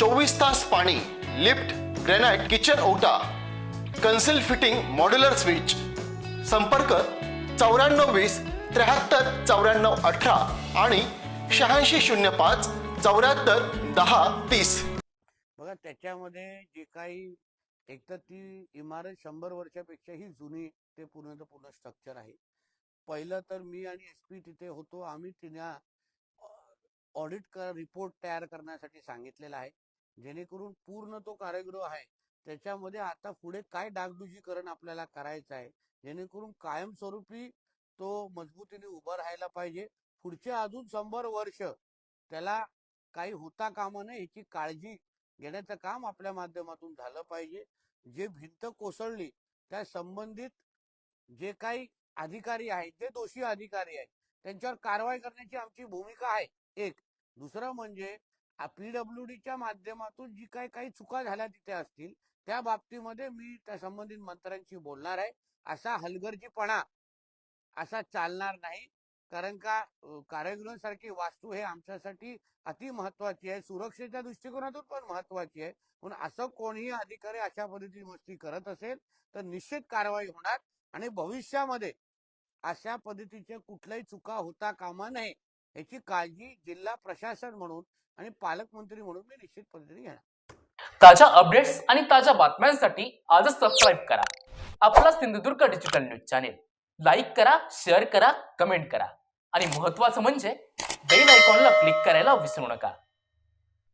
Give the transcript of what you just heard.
चोवीस तास पाणी लिफ्ट ग्रेनाइट किचन ओटा कन्सिल फिटिंग मॉड्युलर स्विच. संपर्क चौऱ्याण्णव वीस त्र्याहत्तर चौऱ्याण्णव अठरा आणि शहाऐंशी शून्य पाच चौऱ्याहत्तर दहा तीस. बघा त्याच्यामध्ये जे काही एक तर ती इमारत शंभर वर्षापेक्षाही जुनी ते पूर्ण पूर्ण स्ट्रक्चर आहे. पहिलं तर मी आणि एस पी तिथे होतो आम्ही तिला ऑडिट कर रिपोर्ट तयार करण्यासाठी सांगितलेला आहे. जेणेकरून पूर्ण तो कारागृह आहे. त्याच्यामध्ये आता पुढे काय डागडुजीकरण आपल्याला करायचं आहे? जेणेकरून कायमस्वरूपी तो मजबूतीने उभा राहायला पाहिजे. पुढचे अजून शंभर वर्ष त्याला काही होता कामा नये याची काळजी घेण्याचं काम आपल्या माध्यमातून झालं पाहिजे. जे भिंत कोसळली त्या संबंधित जे काही अधिकारी आहेत जे दोषी अधिकारी आहेत त्यांच्यावर कारवाई करण्याची आमची भूमिका आहे एक. दुसरं म्हणजे पीडब्ल्यू डीच्या माध्यमातून जी काही काही चुका झाल्या तिथे असतील त्या बाबतीमध्ये मी त्या संबंधित मंत्र्यांशी बोलणार आहे. असा हलगर्जीपणा असा चालणार नाही. कारण का अं, कारागृहासारखी वास्तू हे आमच्यासाठी अति महत्वाची आहे. सुरक्षेच्या दृष्टिकोनातून पण महत्वाची आहे. म्हणून असं कोणीही अधिकारी अशा पद्धतीची मस्ती करत असेल तर निश्चित कारवाई होणार. आणि भविष्यामध्ये अशा पद्धतीच्या कुठल्याही चुका होता कामा नये. याची काळजी जिल्हा प्रशासन म्हणून आणि पालकमंत्री म्हणून मी निश्चित पद्धतीने घेणार. ताज्या अपडेट्स आणि ताज्या बातम्यांसाठी आजच सबस्क्राईब करा. आपला Sindhudurg digital news channel like करा शेअर करा कमेंट करा. आणि महत्त्वाचं म्हणजे बेल आयकॉनला क्लिक करायला विसरू नका.